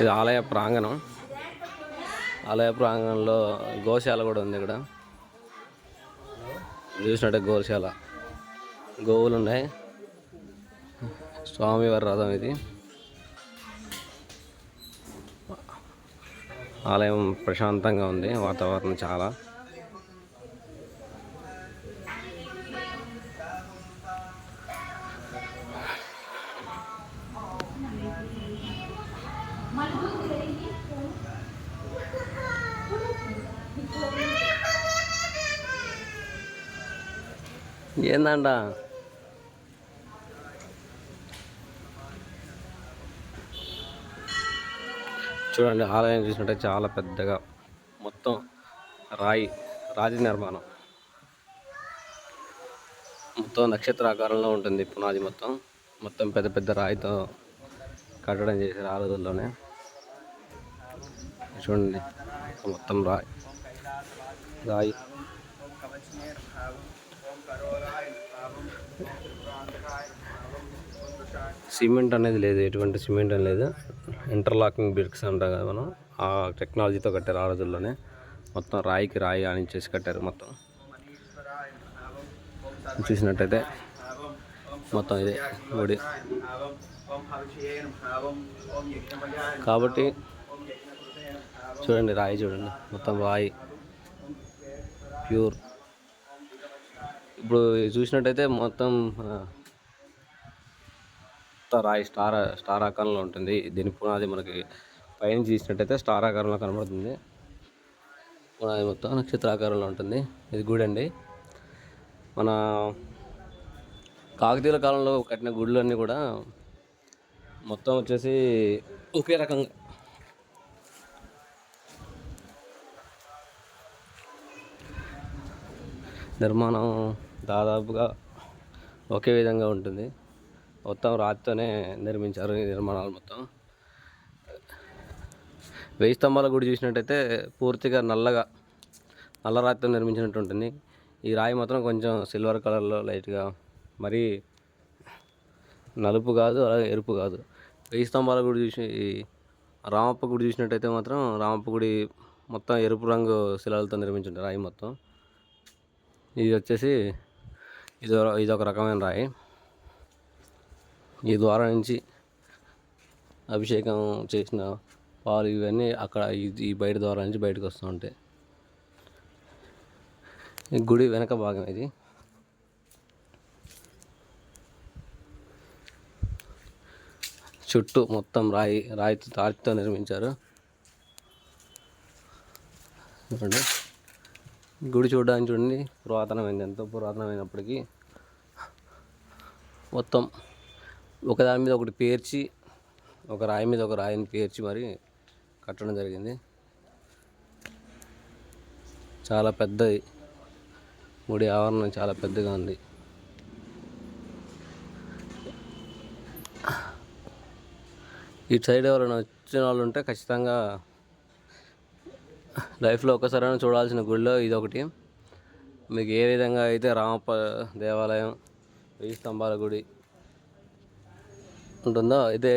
ఇది ఆలయ ప్రాంగణం. ఆలయ ప్రాంగణంలో గోశాల కూడా ఉంది ఇక్కడ. చూసినట్టే గోశాల. గోవులు ఉన్నాయి. స్వామివారి రథం ఇది. ఆలయం ప్రశాంతంగా ఉంది వాతావరణం చాలా. ఏందండ? చూడండి ఆలయం చూసినట్టే చాలా పెద్దగా మొత్తం రాయి రాజు నిర్మాణం. మొత్తం నక్షత్రాకారంలో ఉంటుంది పునాది మొత్తం. మొత్తం పెద్ద పెద్ద రాయితో కట్టడం చేశారు ఆ రోజుల్లోనే. చూడండి మొత్తం రాయి. రాయి. సిమెంట్ అనేది లేదు ఎటువంటి సిమెంట్ అని లేదు. ఇంటర్లాకింగ్ బ్రిక్స్ అంటాం కదా మనం. ఆ టెక్నాలజీతో కట్టారు ఆ రోజుల్లోనే. మొత్తం రాయికి రాయి ఆనించేసి కట్టారు మొత్తం. చూసినట్టయితే మొత్తం ఇదే గుడి. కాబట్టి చూడండి రాయి చూడండి. మొత్తం రాయి. ప్యూర్. ఇప్పుడు చూసినట్టయితే మొత్తం మొత్తం రాయి స్టార్ స్టార్ ఆకారంలో ఉంటుంది. దీని పునాది మనకి పైన చూసినట్టయితే స్టార్ ఆకారంలో కనబడుతుంది. పునాది మొత్తం నక్షత్ర ఆకారంలో ఉంటుంది. ఇది గుడి అండి మన కాకతీయుల కాలంలో కట్టిన గుడులు అన్నీ కూడా మొత్తం వచ్చేసి ఒకే రకంగా. నిర్మాణం దాదాపుగా ఒకే విధంగా ఉంటుంది. మొత్తం రాతితోనే నిర్మించారు ఈ నిర్మాణాలు మొత్తం. వెయ్యి స్తంభాల గుడి చూసినట్టయితే పూర్తిగా నల్లగా నల్ల రాతితో నిర్మించినట్టు ఉంటుంది. ఈ రాయి మాత్రం కొంచెం సిల్వర్ కలర్లో లైట్గా మరి నలుపు కాదు అలాగే ఎరుపు కాదు. వెయ్యి స్తంభాల గుడి చూసి రామప్ప గుడి చూసినట్టయితే మాత్రం రామప్ప గుడి మొత్తం ఎరుపు రంగు శిలాలతో నిర్మించుంటారు రాయి మొత్తం. ఇది వచ్చేసి ఇది ఇది ఒక రకమైన రాయి. ఈ ద్వారం నుంచి అభిషేకం చేసిన పాలు ఇవన్నీ అక్కడ ఈ- బయట ద్వారం నుంచి బయటకు వస్తూ ఉంటాయి. ఈ గుడి వెనక భాగం ఇది. చుట్టూ మొత్తం రాయి రాయితో తాటితో నిర్మించారు. చూడండి. గుడి చూడడానికి చూడండి. పురాతనమైంది ఎంతో పురాతనమైనప్పటికీ. మొత్తం ఒకదాని మీద ఒకటి పేర్చి ఒక రాయి మీద ఒక రాయిని పేర్చి మరి కట్టడం జరిగింది. చాలా పెద్దది. గుడి ఆవరణం చాలా పెద్దగా ఉంది. ఇటు సైడ్ ఎవరైనా వచ్చిన వాళ్ళు ఉంటే ఖచ్చితంగా లైఫ్లో ఒక్కసారైనా చూడాల్సిన గుడిలో ఇది ఒకటి. మీకు ఏ విధంగా అయితే రామప్ప దేవాలయం వెయ్యి స్తంభాల గుడి ఉంటుందో అయితే